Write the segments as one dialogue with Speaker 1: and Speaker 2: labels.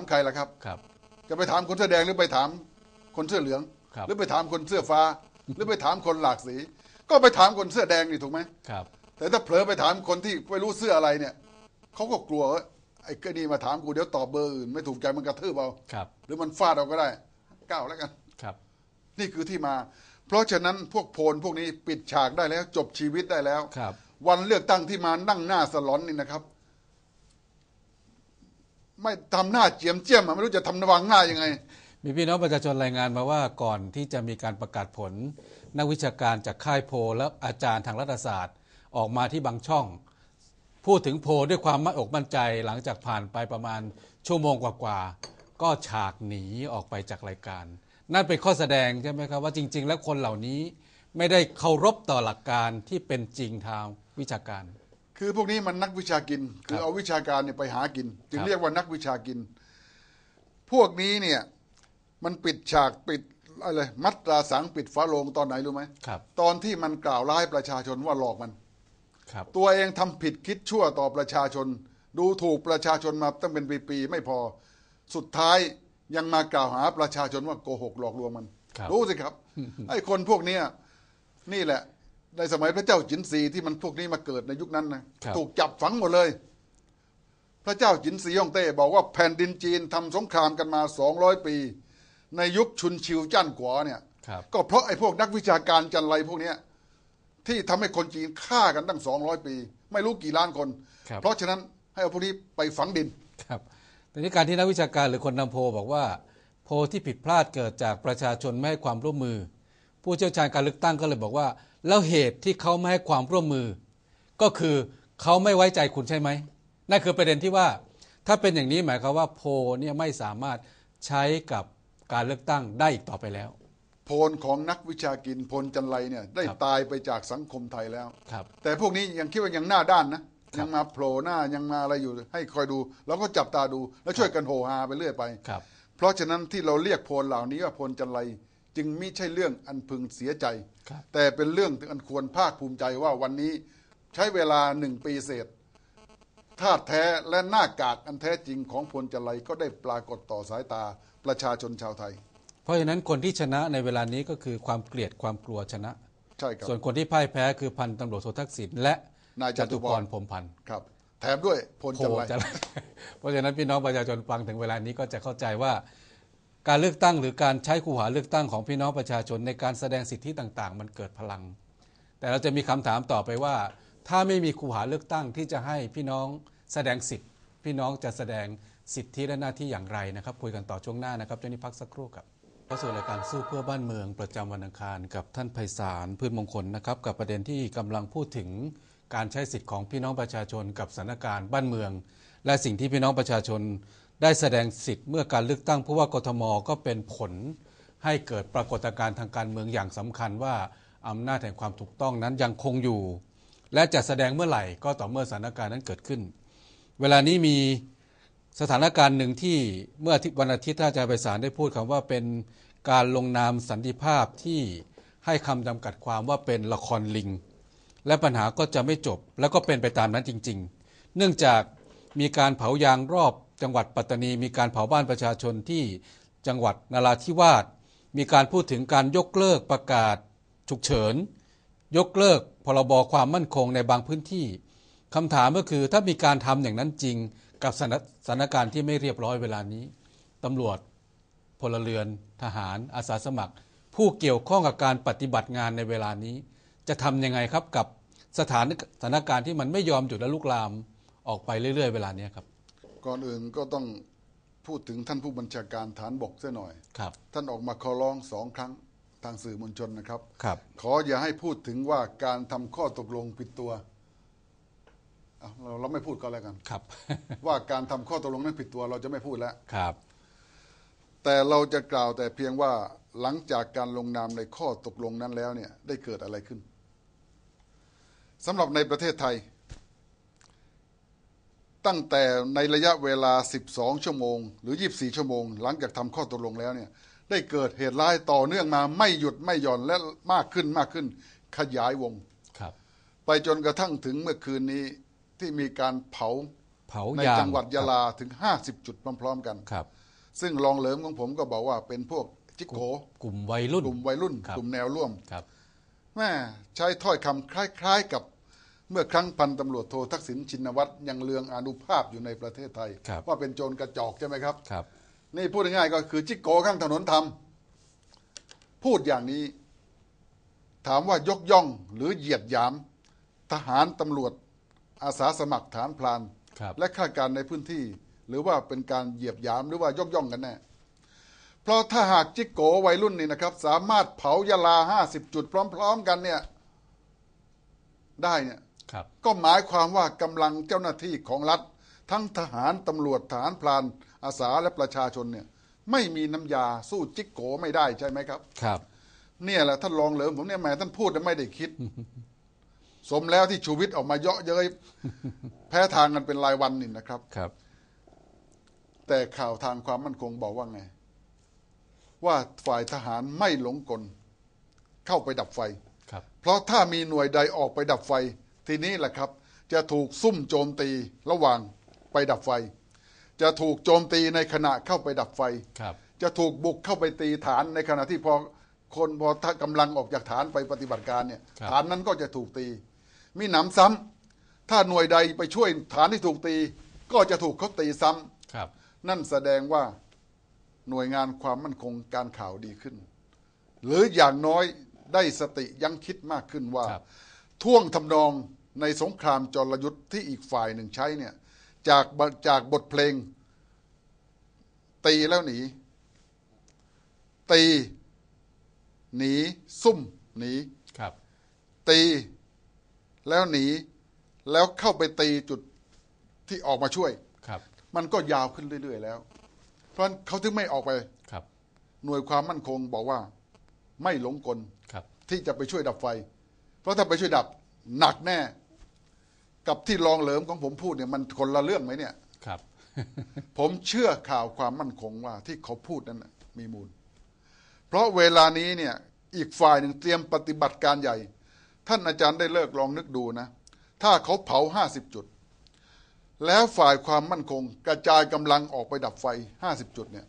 Speaker 1: ถามใครล่ะครับ
Speaker 2: ครับ
Speaker 1: จะไปถามคนเสื้อแดงหรือไปถามคนเสื้อเหลือง
Speaker 2: ครับ
Speaker 1: หรือไปถามคนเสื้อฟ้า หรือไปถามคนหลากสี ก็ไปถามคนเสื้อแดงนี่ถูกไหม
Speaker 2: ครับ
Speaker 1: แต่ถ้าเผลอไปถามคนที่ไม่รู้เสื้ออะไรเนี่ยเขาก็กลัวว่าไอ้ก็นี่มาถามกูเดี๋ยวตอบเบอร์อื่นไม่ถูกใจมันกระทืบเอา
Speaker 2: ครับ
Speaker 1: หรือมันฟาดเอาก็ได้ก้าวแล้วกัน
Speaker 2: ครับ
Speaker 1: นี่คือที่มา เพราะฉะนั้นพวกโพลพวกนี้ปิดฉากได้แล้ว จบชีวิตได้แล้ว
Speaker 2: ครับ
Speaker 1: วันเลือกตั้งที่มานั่งหน้าสลอนนี่นะครับ ไม่ทำหน้าเจียมเจียมไม่รู้จะทำนวังหน้ายังไง
Speaker 2: มีพี่น้องประชาชนรายงานมาว่าก่อนที่จะมีการประกาศผล นักวิชาการจากค่ายโพและอาจารย์ทางรัฐศาสตร์ ออกมาที่บางช่อง พูดถึงโพด้วยความมั่นอกมั่นใจหลังจากผ่านไปประมาณชั่วโมงกว่าๆก็ฉากหนีออกไปจากรายการ นั่นเป็นข้อแสดงใช่ไหมครับว่าจริง ๆ แล้วคนเหล่านี้ไม่ได้เคารพต่อหลักการที่เป็นจริงทางวิชาการ
Speaker 1: คือพวกนี้มันนักวิชากิน คือเอาวิชาการเนี่ยไปหากิน จึง
Speaker 2: ครับ
Speaker 1: เรียกว่านักวิชากิน พวกนี้เนี่ยมันปิดฉากปิดอะไรมัดตราสังปิดฝาโลงตอนไหนรู้ไหม
Speaker 2: ครับ
Speaker 1: ตอนที่มันกล่าวร้ายประชาชนว่าหลอกมัน
Speaker 2: ครับ
Speaker 1: ตัวเองทำผิดคิดชั่วต่อประชาชน ดูถูกประชาชนมาตั้งเป็นปีๆไม่พอ สุดท้ายยังมากล่าวหาประชาชนว่าโกหกหลอกลวงมัน
Speaker 2: ครับ
Speaker 1: รู้สิครับไอ้คนพวกเนี้ยนี่แหละ ในสมัยพระเจ้าจินซีที่มันพวกนี้มาเกิดในยุคนั้นนะครับ ถูกจับฝังหมดเลย พระเจ้าจินซีฮ่องเต้บอกว่าแผ่นดินจีนทำสงครามกันมาสองร้อยปี ในยุคชุนชิวจ้านกัวเนี่ย
Speaker 2: ครับ
Speaker 1: ก็เพราะไอ้พวกนักวิชาการจันไรพวกเนี้ยที่ทำให้คนจีนฆ่ากันตั้งสองร้อยปี ไม่รู้กี่ล้านคน
Speaker 2: ครับ
Speaker 1: เพราะฉะนั้นให้เอาพวกนี้ไปฝังดิน
Speaker 2: ครับแต่นี้การที่นักวิชาการหรือคนนำโพลบอกว่า โพลที่ผิดพลาดเกิดจากประชาชนไม่ให้ความร่วมมือ ผู้เชี่ยวชาญการเลือกตั้งก็เลยบอกว่า แล้วเหตุที่เขาไม่ให้ความร่วมมือ ก็คือเขาไม่ไว้ใจคุณใช่ไหมนั่นคือประเด็นที่ว่า ถ้าเป็นอย่างนี้หมายความว่าโพลเนี่ยไม่สามารถใช้กับการเลือกตั้งได้อีกต่อไปแล้ว
Speaker 1: โพลของนักวิชากินพลจันไรเนี่ยได้
Speaker 2: ครับ
Speaker 1: ตายไปจากสังคมไทยแล้ว
Speaker 2: ครับ
Speaker 1: แต่พวกนี้ยังคิดว่ายังหน้าด้านนะ
Speaker 2: ครับ
Speaker 1: ยังมาโผล่หน้ายังมาอะไรอยู่ให้คอยดูแล้วก็จับตาดูแล้วช่วยกันโหฮาไปเรื่อยไป
Speaker 2: ครับ
Speaker 1: เพราะฉะนั้นที่เราเรียกโพลเหล่านี้ว่าโพลจันไร จึงไม่ใช่เรื่องอันพึงเสียใจ
Speaker 2: ครับ
Speaker 1: แต่เป็นเรื่องที่อันควรภาคภูมิใจว่าวันนี้ใช้เวลาหนึ่งปีเศษธาตุแท้และหน้ากากอันแท้จริงของพลจันไรก็ได้ปรากฏต่อสายตาประชาชนชาวไทย
Speaker 2: เพราะฉะนั้นคนที่ชนะในเวลานี้ก็คือความเกลียดความกลัวชนะ
Speaker 1: ใช่ครับ
Speaker 2: ส่วนคนที่พ่ายแพ้คือพันตำรวจโททักษิณและ
Speaker 1: นายจ
Speaker 2: จ
Speaker 1: ตุ
Speaker 2: ตุ
Speaker 1: พ
Speaker 2: พ
Speaker 1: ร
Speaker 2: รพรหมพันธ์
Speaker 1: ครับ แถมด้วยพล
Speaker 2: โพ
Speaker 1: จันไร
Speaker 2: จะเพราะฉะนั้นพี่น้องประชาชนฟังถึงเวลานี้ก็จะเข้าใจว่า การเลือกตั้งหรือการใช้คูหาเลือกตั้งของพี่น้องประชาชนในการแสดงสิทธิต่างๆ มันเกิดพลัง แต่เราจะมีคำถามต่อไปว่า ถ้าไม่มีคูหาเลือกตั้งที่จะให้พี่น้องแสดงสิทธิพี่น้องจะแสดงสิทธิและหน้าที่อย่างไรนะครับ คุยกันต่อช่วงหน้านะครับเจ้านี้พักสักครู่ครับเข้าสู่รายการสู้เพื่อบ้านเมืองประจำวันอังคารกับท่านไพศาลพืชมงคลนะครับ กับประเด็นที่กำลังพูดถึงการใช้สิทธิของพี่น้องประชาชนกับสถานการณ์บ้านเมือง และสิ่งที่พี่น้องประชาชน ได้แสดงสิทธิ์เมื่อการเลือกตั้งผู้ว่ากทมก็เป็นผลให้เกิดปรากฏการณ์ทางการเมืองอย่างสำคัญว่าอำนาจแห่งความถูกต้องนั้นยังคงอยู่ และจะแสดงเมื่อไหร่ก็ต่อเมื่อสถานการณ์นั้นเกิดขึ้น เวลานี้มีสถานการณ์หนึ่งที่เมื่อวันอาทิตย์ท่านอาจารย์ไพศาลได้พูดคำว่าเป็นการลงนามสันติภาพที่ให้คำจำกัดความว่าเป็นละครลิง และปัญหาก็จะไม่จบแล้วก็เป็นไปตามนั้นจริง ๆ เนื่องจากมีการเผายางรอบ จังหวัดปัตตานีมีการเผาบ้านประชาชนที่จังหวัดนราธิวาสมีการพูดถึงการยกเลิกประกาศฉุกเฉิน ยกเลิกพรบความมั่นคงในบางพื้นที่คำถามก็คือถ้ามีการทำอย่างนั้นจริงกับสถานสถานการณ์ที่ไม่เรียบร้อยเวลานี้ตำรวจพลเรือน ทหาร อาสาสมัคร ผู้เกี่ยวข้องกับการปฏิบัติงานในเวลานี้ จะทำยังไงครับกับสถานสถานการณ์ที่มันไม่ยอมหยุดและลุกลามออกไปเรื่อย ๆ เวลานี้ครับ
Speaker 1: ก่อนอื่นก็ต้องพูดถึงท่านผู้บัญชาการฐานบกเสียหน่อย
Speaker 2: ครับ
Speaker 1: ท่านออกมาขอร้องสองครั้งทางสื่อมวลชนนะครับ
Speaker 2: ครับ
Speaker 1: ขออย่าให้พูดถึงว่าการทำข้อตกลงผิดตัวเอาเราเราไม่พูดก็แล้วกัน
Speaker 2: ครับ
Speaker 1: ว่าการทำข้อตกลงนั้นผิดตัวเราจะไม่พูดแล้ว
Speaker 2: ครับ
Speaker 1: แต่เราจะกล่าวแต่เพียงว่าหลังจากการลงนามในข้อตกลงนั้นแล้วเนี่ยได้เกิดอะไรขึ้นสำหรับในประเทศไทย ตั้งแต่ในระยะเวลา 12 ชั่วโมง หรือ 24 ชั่วโมง หลังจากทำข้อตกลงแล้วเนี่ยได้เกิดเหตุร้ายต่อเนื่องมาไม่หยุดไม่หย่อนและมากขึ้นมากขึ้นขยายวง
Speaker 2: ครับ
Speaker 1: ไปจนกระทั่งถึงเมื่อคืนนี้ที่มีการเผา
Speaker 2: เผา
Speaker 1: ใน
Speaker 2: ยาง
Speaker 1: จังหวัดยะลาถึง 50 จุดพร้อมๆกัน
Speaker 2: ครับ
Speaker 1: ซึ่งรองเหลิมของผมก็บอกว่าเป็นพวกจิกโก
Speaker 2: กลุ่มวัยรุ่น
Speaker 1: กลุ่มวัยรุ่น
Speaker 2: ครับ
Speaker 1: กลุ่มแนวร่วม
Speaker 2: ครับ
Speaker 1: แม่ใช้ถ้อยคำคล้าย ๆ กับ เมื่อครั้งพันตำรวจโททักษิณชินวัตรยังเลืองอานุภาพอยู่ในประเทศไทย
Speaker 2: ครับ
Speaker 1: ว่าเป็นโจรกระจอกใช่ไหมครับ
Speaker 2: ครับ
Speaker 1: นี่พูดง่ายๆก็คือจิกโกข้างถนนทำพูดอย่างนี้ ถามว่ายกย่องหรือเหยียดหยาม ทหารตำรวจอาสาสมัครฐานพลาน
Speaker 2: ครับ
Speaker 1: และข้าราชการในพื้นที่ หรือว่าเป็นการเหยียบหยามหรือว่ายกย่องกันแน่เพราะถ้าหากจิกโกวัยรุ่นนี่นะครับ สามารถเผายาลาห้าสิบจุดพร้อม ๆ กันเนี่ย ได้เนี่ย
Speaker 2: ครับ
Speaker 1: ก็หมายความว่ากำลังเจ้าหน้าที่ของรัฐ ทั้งทหารตำรวจทหารพลานอาสาและประชาชนเนี่ยไม่มีน้ำยาสู้จิกโกไม่ได้ใช่ไหมครับ
Speaker 2: ครับ
Speaker 1: เนี่ยแหละท่านรองเหลิมผมเนี่ยแหมท่านพูดแล้วไม่ได้คิด สมแล้วที่ชูวิทย์ออกมาเยาะเย้ยแพ้ทางกันเป็นรายวันนี่นะครับ
Speaker 2: ครับ
Speaker 1: แต่ข่าวทางความมั่นคงบอกว่าไง ว่าฝ่ายทหารไม่หลงกล เข้าไปดับไฟ
Speaker 2: ครับ
Speaker 1: เพราะถ้ามีหน่วยใดออกไปดับไฟ ทีนี้แหละครับ จะถูกซุ่มโจมตีระหว่างไปดับไฟ จะถูกโจมตีในขณะเข้าไปดับไฟ
Speaker 2: ครับ
Speaker 1: จะถูกบุกเข้าไปตีฐานในขณะที่พอคนพอถ้ากำลังออกจากฐานไปปฏิบัติการเนี่ย
Speaker 2: ครับ
Speaker 1: ฐานนั้นก็จะถูกตี มีหนำซ้ำถ้าหน่วยใดไปช่วยฐานที่ถูกตี ก็จะถูกเขาตีซ้ำ
Speaker 2: ครับ
Speaker 1: นั่นแสดงว่าหน่วยงานความมั่นคงการข่าวดีขึ้น หรืออย่างน้อยได้สติยั้งคิดมากขึ้นว่า
Speaker 2: ครับ
Speaker 1: ท่วงทำนองในสงครามจรยุทธ์ที่อีกฝ่ายหนึ่งใช้เนี่ยจากบจากบทเพลง ตีแล้วหนี ตีหนีซุ่มหนี
Speaker 2: ครับ
Speaker 1: ตีแล้วหนี แล้วเข้าไปตีจุดที่ออกมาช่วย
Speaker 2: ครับ
Speaker 1: มันก็ยาวขึ้นเรื่อย ๆ แล้ว เพราะฉะนั้นเขาถึงไม่ออกไป
Speaker 2: ครับ
Speaker 1: หน่วยความมั่นคงบอกว่า ไม่หลงกล
Speaker 2: ครับ
Speaker 1: ที่จะไปช่วยดับไฟ เพราะถ้าไปช่วยดับหนักแน่ กับที่รองเหลิมของผมพูดเนี่ยมันคนละเรื่องไหมเนี่ย
Speaker 2: ครับ
Speaker 1: ผมเชื่อข่าวความมั่นคงว่าที่เขาพูดนั้นน่ะมีมูล เพราะเวลานี้เนี่ยอีกฝ่ายหนึ่งเตรียมปฏิบัติการใหญ่ ท่านอาจารย์ได้เลิกลองนึกดูนะ ถ้าเขาเผาห้าสิบจุด แล้วฝ่ายความมั่นคง กระจายกำลังออกไปดับไฟห้าสิบจุดเนี่ย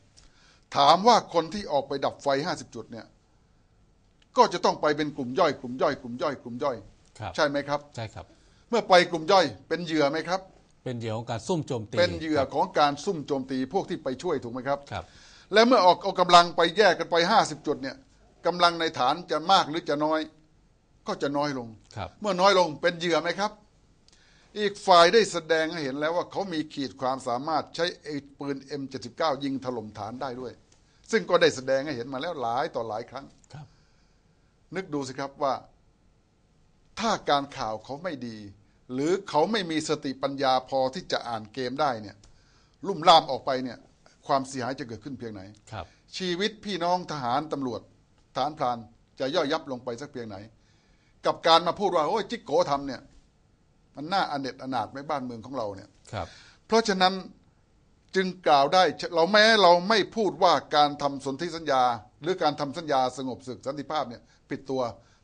Speaker 1: ถามว่าคนที่ออกไปดับไฟห้าสิบจุดเนี่ย ก็จะต้องไปเป็นกลุ่มย่อยกลุ่มย่อยกลุ่มย่อยกลุ่มย่อย
Speaker 2: ครับ
Speaker 1: ใช่ไหมครับ
Speaker 2: ใช่ครับ
Speaker 1: เมื่อไปกลุ่มย่อยเป็นเหยื่อไหมครับ
Speaker 2: เป็นเหยื่อของการซุ่มโจมตี
Speaker 1: เป็นเหยื่อของการซุ่มโจมตีพวกที่ไปช่วยถูกไหมครับ
Speaker 2: ครับ
Speaker 1: และเมื่อออกเอากำลังไปแยกกันไปห้าสิบจุดเนี่ยกำลังในฐานจะมากหรือจะน้อย ก็จะน้อยลง
Speaker 2: ครับ
Speaker 1: เมื่อน้อยลงเป็นเหยื่อไหมครับ อีกฝ่ายได้แสดงให้เห็นแล้วว่าเขามีขีดความสามารถใช้ไอ้ปืน M79 ยิงถล่มฐานได้ด้วย ซึ่งก็ได้แสดงให้เห็นมาแล้วหลายต่อหลายครั้ง
Speaker 2: ครับ
Speaker 1: นึกดูสิครับว่า ถ้าการข่าวเขาไม่ดี หรือเขาไม่มีสติปัญญาพอที่จะอ่านเกมได้เนี่ยลุ่มล่ามออกไปเนี่ยความเสียหายจะเกิดขึ้นเพียงไหน
Speaker 2: ครับ
Speaker 1: ชีวิตพี่น้องทหารตำรวจทหารพรานจะย่อยยับลงไปสักเพียงไหน กับการมาพูดว่าโอ้ยจิกโกทำเนี่ยมันน่าอเนจอนาถไหมบ้านเมืองของเราเนี่ย
Speaker 2: ครับ
Speaker 1: เพราะฉะนั้นจึงกล่าวได้เราแม้เราไม่พูดว่าการทำสนธิสัญญา หรือการทำสัญญาสงบศึกสันติภาพเนี่ย ผิดตัว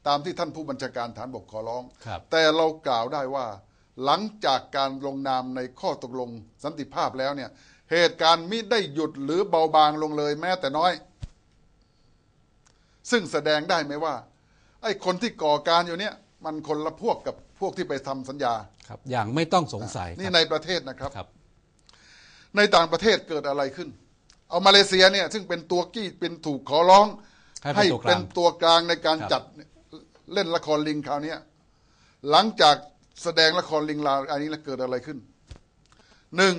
Speaker 1: ตามที่ท่านผู้บัญชาการฐานบกขอร้อง
Speaker 2: ครับ
Speaker 1: แต่เรากล่าวได้ว่า หลังจากการลงนามในข้อตกลงสันติภาพแล้วเนี่ย เหตุการณ์มิได้หยุดหรือเบาบางลงเลยแม้แต่น้อย ซึ่งแสดงได้ไหมว่า ไอ้คนที่ก่อการอยู่เนี่ย มันคนละพวกกับพวกที่ไปทำสัญญา
Speaker 2: ครับ อย่างไม่ต้องสงสัย
Speaker 1: นี่
Speaker 2: ครับ
Speaker 1: ในประเทศนะครับ
Speaker 2: ครับ
Speaker 1: ในต่างประเทศเกิดอะไรขึ้น เอามาเลเซียเนี่ย ซึ่งเป็นตัวกี้เป็นถูกขอร้อง
Speaker 2: ให้เป็นตัวกลาง
Speaker 1: เป็นตัวกลางในการ
Speaker 2: ครับ
Speaker 1: จัดเล่นละครลิงคราวเนี้ยหลังจากแสดงละครลิงลาวอันนี้แล้วเกิดอะไรขึ้นหนึ่ง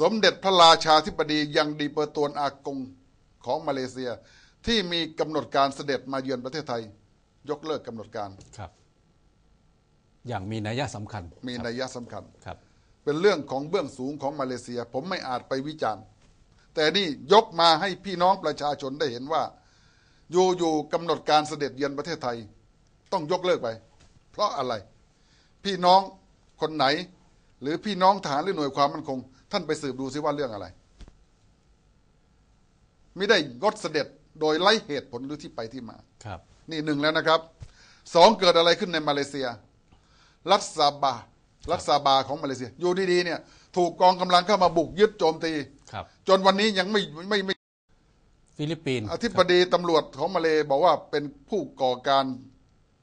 Speaker 1: สมเด็จพระราชาธิบดียังดีเปอร์ตวนอากงของมาเลเซีย ที่มีกำหนดการเสด็จมาเยือนประเทศไทย ยกเลิกกำหนดการ
Speaker 2: ครับ อย่างมีนัยสำคัญ
Speaker 1: มี
Speaker 2: ครับ
Speaker 1: นัยสำคัญ
Speaker 2: ครับ
Speaker 1: เป็นเรื่องของเบื้องสูงของมาเลเซีย ผมไม่อาจไปวิจารณ์ แต่นี่ยกมาให้พี่น้องประชาชนได้เห็นว่า อยู่อยู่กำหนดการเสด็จเยือนประเทศไทย ต้องยกเลิกไป เพราะอะไร พี่น้องคนไหน หรือพี่น้องทหารหรือหน่วยความมั่นคง ท่านไปสืบดูซิว่าเรื่องอะไร ไม่ได้งดเสด็จโดยไร้เหตุผลหรือที่ไปที่มา
Speaker 2: ครับ
Speaker 1: นี่หนึ่งแล้วนะครับสองเกิดอะไรขึ้นในมาเลเซีย รัฐซาบารัฐซาบาของมาเลเซีย อยู่ดีๆเนี่ย ถูกกองกำลังเข้ามาบุกยึดโจมตี
Speaker 2: ครับ
Speaker 1: จนวันนี้ยังไม่ไม่ไม่
Speaker 2: ฟิลิปปินส์
Speaker 1: อธิบดีตำรวจของมาเลบอกว่าเป็นผู้ก่อการ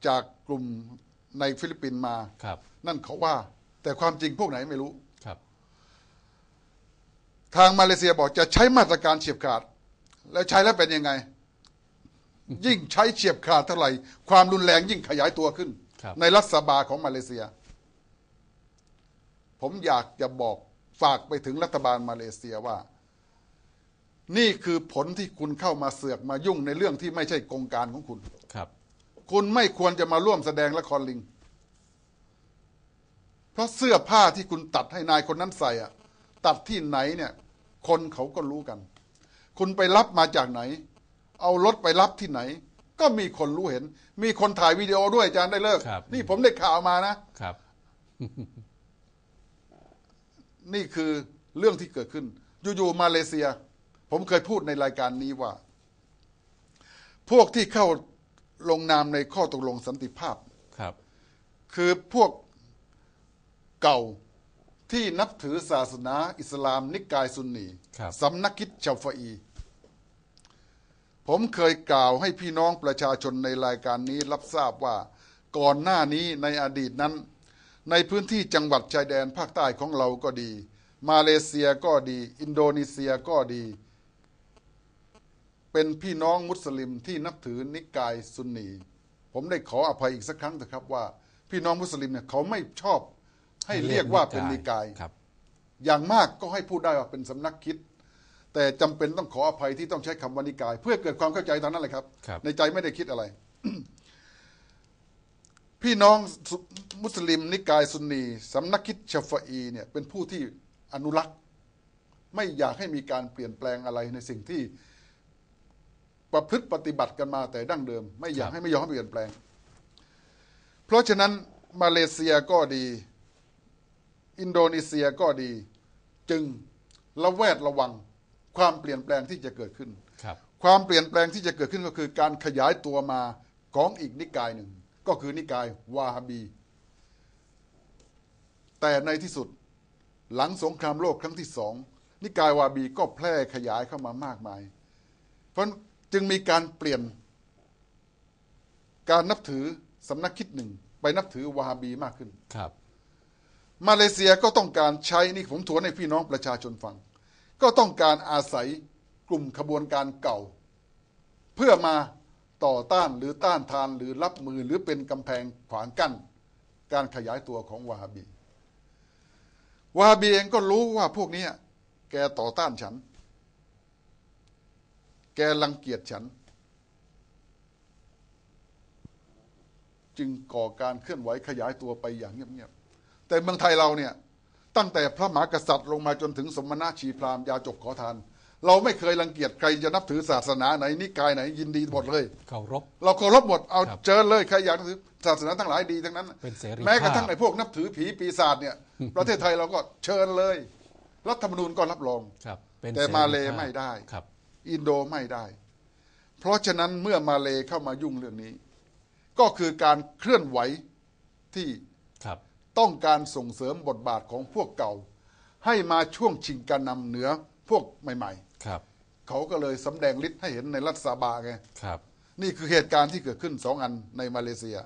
Speaker 1: จากกลุ่มในฟิลิปปินส์มา
Speaker 2: ครับ
Speaker 1: นั่นเขาว่า แต่ความจริงพวกไหนไม่รู้
Speaker 2: ครับ
Speaker 1: ทางมาเลเซียบอกจะใช้มาตรการเฉียบขาด แล้วใช้แล้วเป็นยังไง ยิ่งใช้เฉียบขาดเท่าไหร่ ความรุนแรงยิ่งขยายตัวขึ้น
Speaker 2: ครับ
Speaker 1: ในรัฐสภาของมาเลเซีย ผมอยากจะบอกฝากไปถึงรัฐบาลมาเลเซียว่า นี่คือผลที่คุณเข้ามาเสือกมายุ่งในเรื่องที่ไม่ใช่กงการของคุณ
Speaker 2: ครับ
Speaker 1: คุณไม่ควรจะมาร่วมแสดงละครลิง เพราะเสื้อผ้าที่คุณตัดให้นายคนนั้นใส่อะตัดที่ไหนเนี่ย คนเขาก็รู้กัน คุณไปรับมาจากไหน เอารถไปรับที่ไหน ก็มีคนรู้เห็น มีคนถ่ายวิดีโอด้วยอาจารย์ได้เลิก
Speaker 2: ครับ
Speaker 1: นี่ผมได้ข่าวมานะ
Speaker 2: ครับ
Speaker 1: นี่คือเรื่องที่เกิดขึ้น อยู่ๆมาเลเซีย ผมเคยพูดในรายการนี้ว่า พวกที่เข้าลงนามในข้อตกลงสันติภาพ
Speaker 2: ครับ
Speaker 1: คือพวกเก่าที่นับถือศาสนาอิสลามนิกายซุนนี
Speaker 2: ครับ
Speaker 1: สำนักคิดชาฟอี ผมเคยกล่าวให้พี่น้องประชาชนในรายการนี้รับทราบว่าก่อนหน้านี้ในอดีตนั้น ในพื้นที่จังหวัดชายแดนภาคใต้ของเราก็ดี มาเลเซียก็ดี อินโดนีเซียก็ดี เป็นพี่น้องมุสลิมที่นับถือนิกายซุนนี ผมได้ขออภัยอีกสักครั้งเถอะครับว่า พี่น้องมุสลิมเนี่ยเขาไม่ชอบให้เรียกว่าเป็นนิกาย
Speaker 2: ครับ
Speaker 1: อย่างมากก็ให้พูดได้ว่าเป็นสำนักคิด แต่จำเป็นต้องขออภัยที่ต้องใช้คำว่านิกาย เพื่อเกิดความเข้าใจตอนนั้นเลยครับ
Speaker 2: ครับ
Speaker 1: ในใจไม่ได้คิดอะไร พี่น้องสุมุสลิมนิกายซุนนีสำนักคิดชาฟอีเนี่ยเป็นผู้ที่อนุรักษ์ ไม่อยากให้มีการเปลี่ยนแปลงอะไรในสิ่งที่ ประพฤติปฏิบัติกันมาแต่ดั้งเดิม ไม่อยาก
Speaker 2: ครับ
Speaker 1: ให้ไม่ยอมให้เปลี่ยนแปลง เพราะฉะนั้นมาเลเซียก็ดี อินโดนีเซียก็ดี จึงระแวดระวังความเปลี่ยนแปลงที่จะเกิดขึ้น
Speaker 2: ครับ
Speaker 1: ความเปลี่ยนแปลงที่จะเกิดขึ้นก็คือการขยายตัวมาของอีกนิกายหนึ่ง ก็คือนิกายวาฮาบี แต่ในที่สุดหลังสงครามโลกครั้งที่สองนิกายวาฮาบีก็แพร่ขยายเข้ามามากมาย เพราะ จึงมีการเปลี่ยน การนับถือสำนักคิดหนึ่ง ไปนับถือวาฮาบีมากขึ้น
Speaker 2: ครับ
Speaker 1: มาเลเซียก็ต้องการใช้นี่ผมทวนให้พี่น้องประชาชนฟัง ก็ต้องการอาศัยกลุ่มขบวนการเก่า เพื่อมาต่อต้านหรือต้านทานหรือรับมือหรือเป็นกำแพงขวางกั้น การขยายตัวของวาฮาบีวาฮาบีเองก็รู้ว่าพวกเนี้ยแกต่อต้านฉัน แกรังเกียจฉัน จึงก่อการเคลื่อนไหวขยายตัวไปอย่างเงียบๆแต่เมืองไทยเราเนี่ยตั้งแต่พระมหากษัตริย์ลงมาจนถึงสมณะชีพราหมณ์ยาจกขอทาน เราไม่เคยรังเกียจใครจะนับถือศาสนาไหนนิกายไหนยินดีหมดเลย
Speaker 2: เคารพ
Speaker 1: เราเคารพหมดเอา
Speaker 2: ครับ
Speaker 1: เจอเลยใครอยากนับถือศาสนาทั้งหลายดีทั้งนั้น
Speaker 2: เป็นเสรี
Speaker 1: แม้กระทั่ง
Speaker 2: ภาพ
Speaker 1: ไอ้พวกนับถือผีปีศาจเนี่ย ประเทศไทยเราก็เชิญเลยรัฐธรรมนูญก็รับรอง
Speaker 2: ครับเป็น
Speaker 1: แต่
Speaker 2: สรี
Speaker 1: มาเล
Speaker 2: ภพ
Speaker 1: ไม่ได้
Speaker 2: ครับ
Speaker 1: อินโดไม่ได้ เพราะฉะนั้นเมื่อมาเลเข้ามายุ่งเรื่องนี้ ก็คือการเคลื่อนไหวที่
Speaker 2: ครับ
Speaker 1: ต้องการส่งเสริมบทบาทของพวกเก่า ให้มาช่วงชิงการนำเหนือพวกใหม่
Speaker 2: ครับ
Speaker 1: ๆเขาก็เลยสำแดงฤทธิ์ให้เห็นในรัฐสภาไง
Speaker 2: ครับ
Speaker 1: นี่คือเหตุการณ์ที่เกิดขึ้นสองอันในมาเลเซีย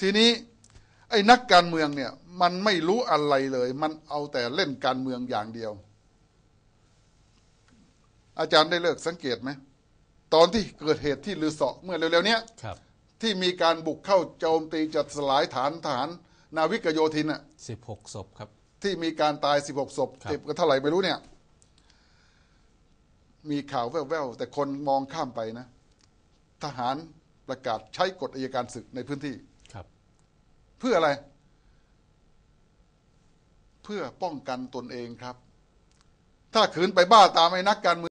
Speaker 1: ทีนี้ไอ้นักการเมืองเนี่ยมันไม่รู้อะไรเลย มันเอาแต่เล่นการเมืองอย่างเดียว อาจารย์ได้เลิกสังเกตไหมตอนที่เกิดเหตุที่ลือเสาะเมื่อเร็วๆเนี้ย
Speaker 2: ครับ
Speaker 1: ที่มีการบุกเข้าโจมตีจัดสลายฐานทหารนาวิกโยธินน่ะ
Speaker 2: สิบหกศพครับ
Speaker 1: ที่มีการตาย16ศพ
Speaker 2: ครับ
Speaker 1: เจ็บก็เท่าไหร่ไม่รู้เนี่ย มีข่าวแว่วๆแต่คนมองข้ามไปนะ ทหารประกาศใช้กฎอัยการศึกในพื้นที่
Speaker 2: ครับ
Speaker 1: เพื่ออะไร เพื่อป้องกันตนเองครับ ถ้าขืนไปบ้าตามไอ้นักการเมือง